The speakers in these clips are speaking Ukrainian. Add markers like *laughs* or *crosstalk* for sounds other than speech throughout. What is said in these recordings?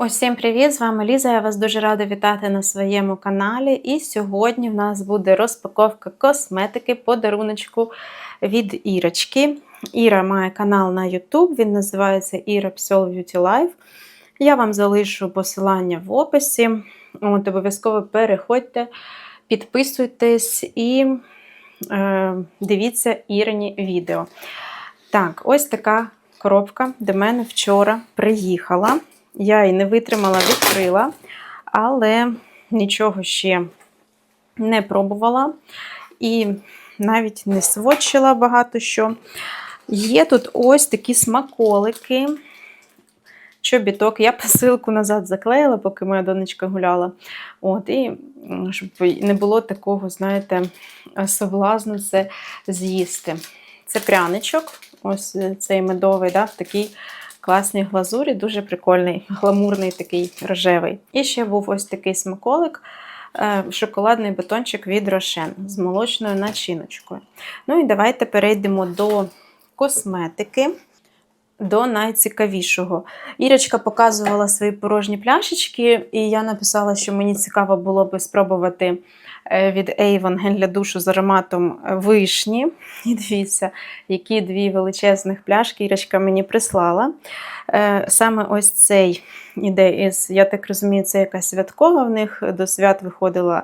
Усім привіт! З вами Ліза. Я вас дуже рада вітати на своєму каналі. І сьогодні в нас буде розпаковка косметики, подаруночку від Ірочки. Іра має канал на YouTube, він називається Іра Psol Beauty Life. Я вам залишу посилання в описі. От, Обов'язково переходьте, підписуйтесь і е, дивіться Ірині відео. Так, ось така коробка до мене вчора приїхала. Я її не витримала, відкрила, але нічого ще не пробувала і навіть не сводчила багато що. Є тут ось такі смаколики. Чобіток. Я посилку назад заклеїла, поки моя донечка гуляла. От, І щоб не було такого, знаєте, соблазну це з'їсти. Це пряничок, ось цей медовий, да, в класній глазурі, дуже прикольний, гламурний такий рожевий. І ще був ось такий смаколик. Шоколадний батончик від Рошен з молочною начиночкою. Ну і давайте перейдемо до косметики, до найцікавішого. Ірочка показувала свої порожні пляшечки, і я написала, що мені цікаво було би спробувати від Avon гель для душу з ароматом вишні. І дивіться, які дві величезних пляшки Ірочка мені прислала. Саме ось цей іде із, я так розумію, це якась святкова в них. До свят виходила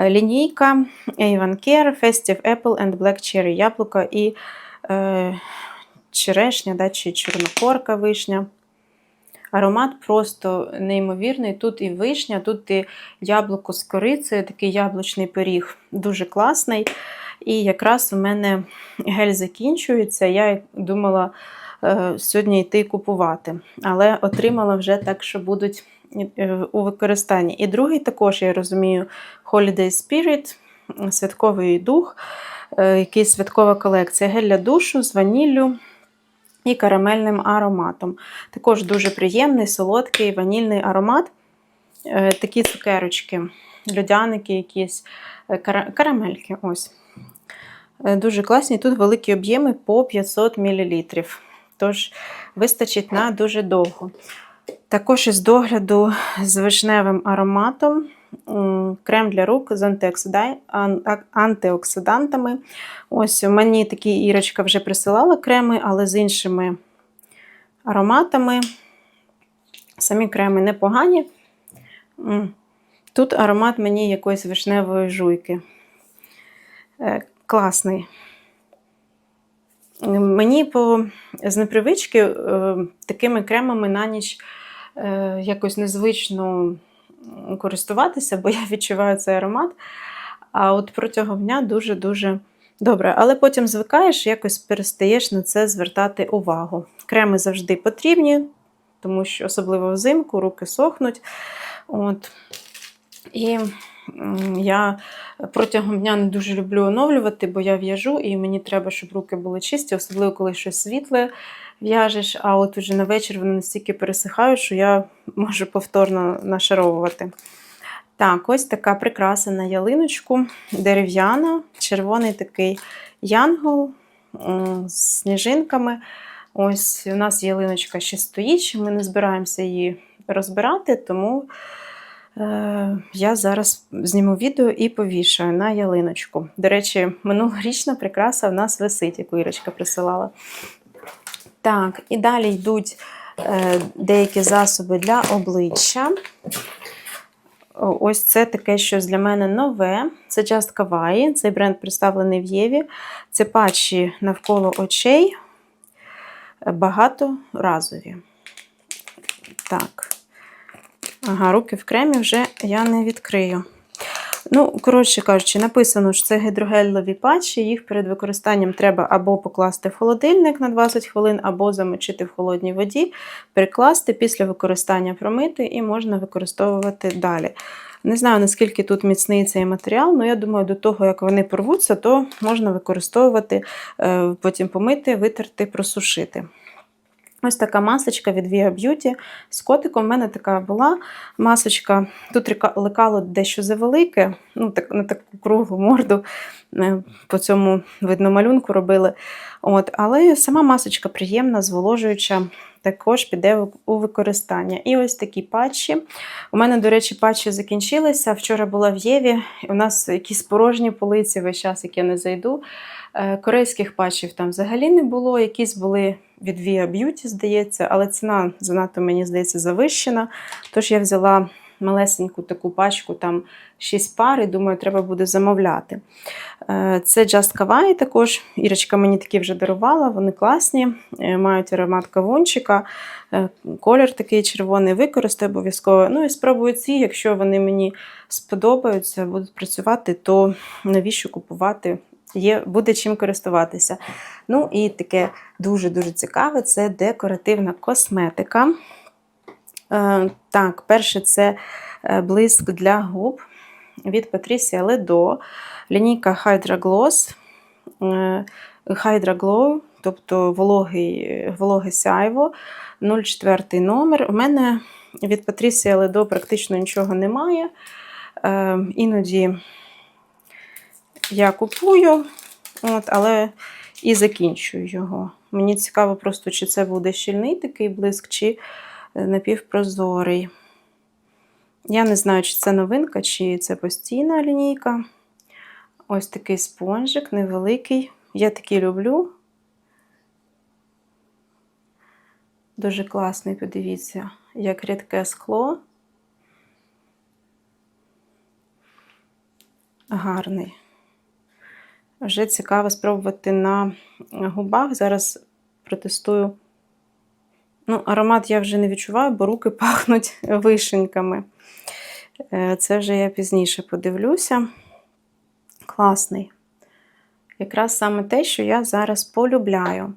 лінійка Avon Care, Festive Apple and Black Cherry яблуко і е, черешня, да, чи чорнокорка вишня. Аромат просто неймовірний. Тут і вишня, тут і яблуко з корицею, такий яблучний пиріг, дуже класний. І якраз у мене гель закінчується. Я думала е, сьогодні йти купувати, але отримала вже так, що будуть е, у використанні. І другий також, я розумію, Holiday Spirit, святковий дух, е, якийсь святкова колекція. Гель для душу з ваніллю і карамельним ароматом. Також дуже приємний, солодкий ванільний аромат. Е, такі цукерочки, льодяники, якісь е, карамельки. ось. Е, дуже класні. Тут великі об'єми по 500 мл. Тож, вистачить на дуже довго. Також із догляду з вишневим ароматом крем для рук з антиоксидантами. Ось мені такі Ірочка вже присилала креми, але з іншими ароматами. Самі креми непогані. Тут аромат мені якоїсь вишневої жуйки. Е, класний. Мені по з непривички е, такими кремами на ніч е, якось незвично користуватися, бо я відчуваю цей аромат. А от протягом дня дуже-дуже добре. Але потім звикаєш, якось перестаєш на це звертати увагу. Креми завжди потрібні, тому що особливо взимку руки сохнуть. От. І я протягом дня не дуже люблю оновлювати, бо я в'яжу, і мені треба, щоб руки були чисті, особливо коли щось світле в'яжеш, а от уже на вечір вони настільки пересихають, що я *laughs* можу повторно нашаровувати. Так, ось така прикраса на ялиночку, дерев'яна, червоний такий янгол з сніжинками. Ось у нас ялиночка ще стоїть, ми не збираємося її розбирати, тому я зараз зніму відео і повішаю на ялиночку. До речі, минулорічна прикраса в нас висить, яку Ірочка присилала. Так, і далі йдуть е, деякі засоби для обличчя. Ось це таке щось для мене нове. Це Just Kawaii, цей бренд представлений в Єві. Це патчі навколо очей, багаторазові. Так. Ага, руки в кремі вже я не відкрию. Ну, коротше кажучи, написано, що це гідрогелеві патчі, їх перед використанням треба або покласти в холодильник на 20 хвилин, або замочити в холодній воді, перекласти, після використання промити і можна використовувати далі. Не знаю, наскільки тут міцний цей матеріал, але я думаю, до того, як вони порвуться, то можна використовувати, е, потім помити, витерти, просушити. Ось така масочка від Via Beauty. З котиком У мене така була масочка. Тут лекало дещо завелике, ну, так, на таку круглу морду, е, по цьому видно малюнку робили. От, Але сама масочка приємна, зволожуюча, також піде у- використання. І ось такі патчі. У мене, до речі, патчі закінчилися. Вчора була в Єві. У нас якісь порожні полиці весь час, як я не зайду. Е, Корейських патчів там взагалі не було. Якісь були від Via Beauty, здається, але ціна занадто, мені здається, завищена. Тож я взяла малесеньку таку пачку, там 6 пар, і думаю, треба буде замовляти. Е, Це Just Kawaii також. Ірочка мені такі вже дарувала, вони класні, е, мають аромат кавунчика, е, колір такий червоний, використаю обов'язково. Ну і спробую ці, якщо вони мені сподобаються, будуть працювати, то навіщо купувати? Є, буде чим користуватися. Ну і таке дуже-дуже цікаве це декоративна косметика. Е, так, перше це е, блиск для губ від Patricia Ledo, лінійка Hydra Gloss, е, Hydra Glow, тобто вологий, вологе сяйво, 04 номер. У мене від Patricia Ledo практично нічого немає. Іноді я купую, от, але і закінчую його. Мені цікаво просто, чи це буде щільний такий блиск, чи напівпрозорий. Я не знаю, чи це новинка, чи це постійна лінійка. Ось такий спонжик невеликий. Я такий люблю. Дуже класний, подивіться, як рідке скло. Гарний. Вже цікаво спробувати на губах. Зараз протестую. Ну, аромат я вже не відчуваю, бо руки *laughs* пахнуть вишеньками. Е, Це вже я пізніше подивлюся. Класний. Якраз саме те, що я зараз полюбляю.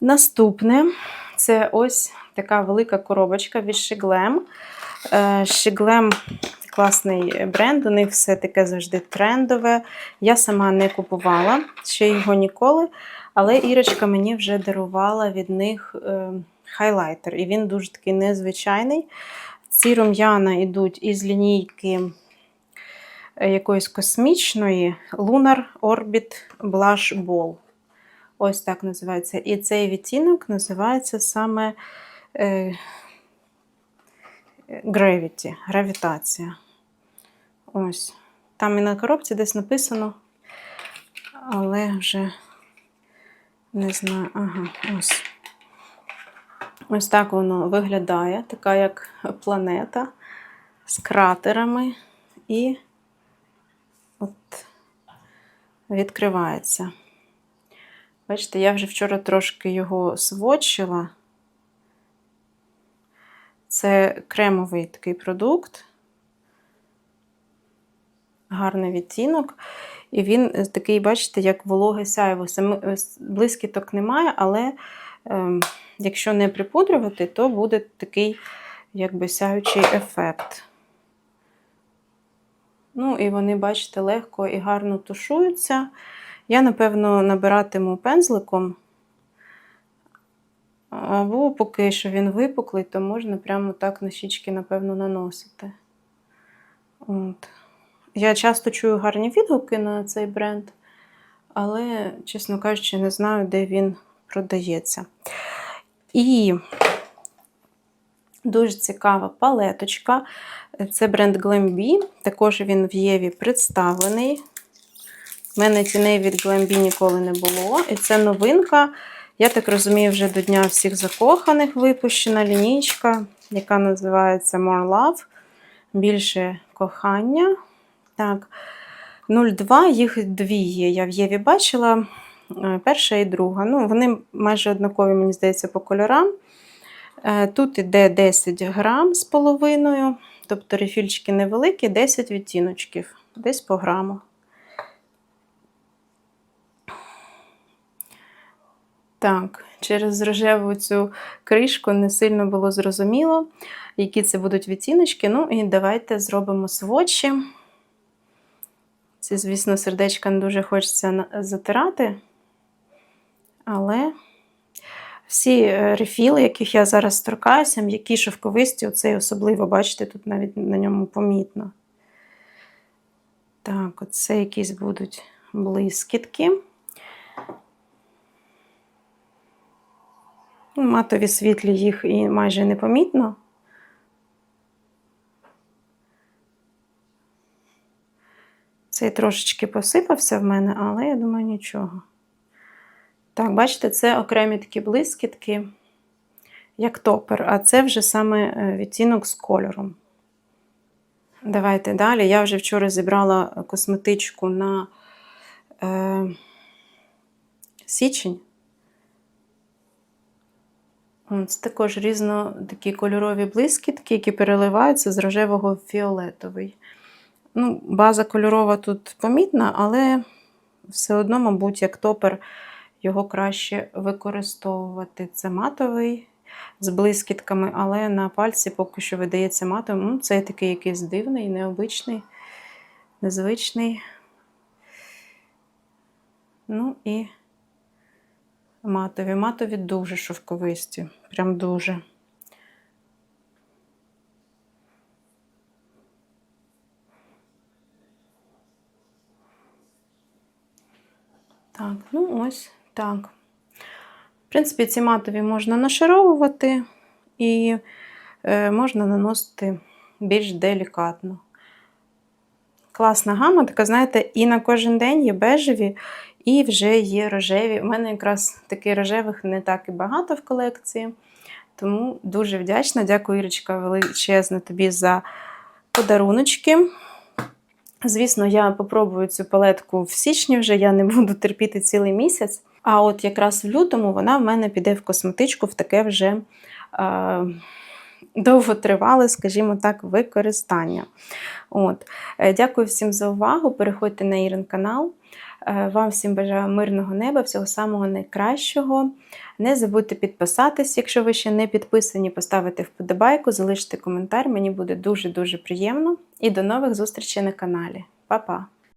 Наступне це ось така велика коробочка від. Е, Shiglem класний бренд, у них все таке завжди трендове. Я сама не купувала ще його ніколи, але Ірочка мені вже дарувала від них е, хайлайтер, і він дуже такий незвичайний. Ці рум'яна йдуть із лінійки е, якоїсь космічної Lunar Orbit Blush Ball. Ось так називається. І цей відтінок називається саме е, Gravity, гравітація. Ось. Там і на коробці десь написано, але вже не знаю. Ага, ось. Ось так воно виглядає, така як планета з кратерами і от відкривається. Бачите, я вже вчора трошки його сводчила. Це кремовий такий продукт, гарний відтінок. І він такий, бачите, як вологе сяйво. Е, блискіток немає, але якщо не припудрювати, то буде такий якби сяючий ефект. Ну, і вони, бачите, легко і гарно тушуються. Я, напевно, набиратиму пензликом. Або поки що він випуклий, то можна прямо так на щічки, напевно, наносити. От. Я часто чую гарні відгуки на цей бренд, але, чесно кажучи, не знаю, де він продається. І дуже цікава палеточка. Це бренд Glambi. Також він в Єві представлений. У мене тіней від Glambi ніколи не було. І це новинка. Я так розумію, вже до Дня всіх закоханих випущена лінійка, яка називається More Love. Більше кохання. Так, 02, їх дві є. Я в Єві бачила. Е, Перша і друга. Ну, Вони майже однакові, мені здається, по кольорам. Е, Тут іде 10 грам з половиною, тобто рефільчики невеликі, 10 відтіночків, десь по граму. Так, через рожеву цю кришку не сильно було зрозуміло, які це будуть відтіночки. Ну і давайте зробимо сводчі. Ці, звісно, сердечка не дуже хочеться затирати. Але всі е, рефіли, яких я зараз торкаюся, м'які шовковисті, оцей особливо, бачите, тут навіть на ньому помітно. Так, оце якісь будуть блискітки. Ну, Матові світлі їх і майже непомітно. Цей трошечки посипався в мене, але я думаю, нічого. Так, бачите, це окремі такі блискітки, як топер, а це вже саме е, відтінок з кольором. Давайте далі. Я вже вчора зібрала косметичку на е, січень. Це також різно такі кольорові блискітки, які переливаються з рожевого в фіолетовий. Ну, база кольорова тут помітна, але все одно, мабуть, як топер його краще використовувати. Це матовий з блискітками, але на пальці поки що видається матовим. Ну, Цей такий якийсь дивний, необичний, незвичний. Ну і матові. Матові дуже шовковисті. Прям дуже. Так, ну ось так. В принципі, ці матові можна нашаровувати і е, можна наносити більш делікатно. Класна гама, така, знаєте, і на кожен день є бежеві, і вже є рожеві. У мене якраз таких рожевих не так і багато в колекції. Тому дуже вдячна. Дякую, Ірочка, величезне тобі за подаруночки. Звісно, я попробую цю палетку в січні вже, я не буду терпіти цілий місяць. А от якраз в лютому вона в мене піде в косметичку в таке вже е, довготривале, скажімо так, використання. От. Е, Дякую всім за увагу. Переходьте на Ірин канал. Е, Вам всім бажаю мирного неба, всього самого найкращого. Не забудьте підписатись, якщо ви ще не підписані, поставити вподобайку, залишити коментар. Мені буде дуже-дуже приємно. І до нових зустрічей на каналі. Па-па!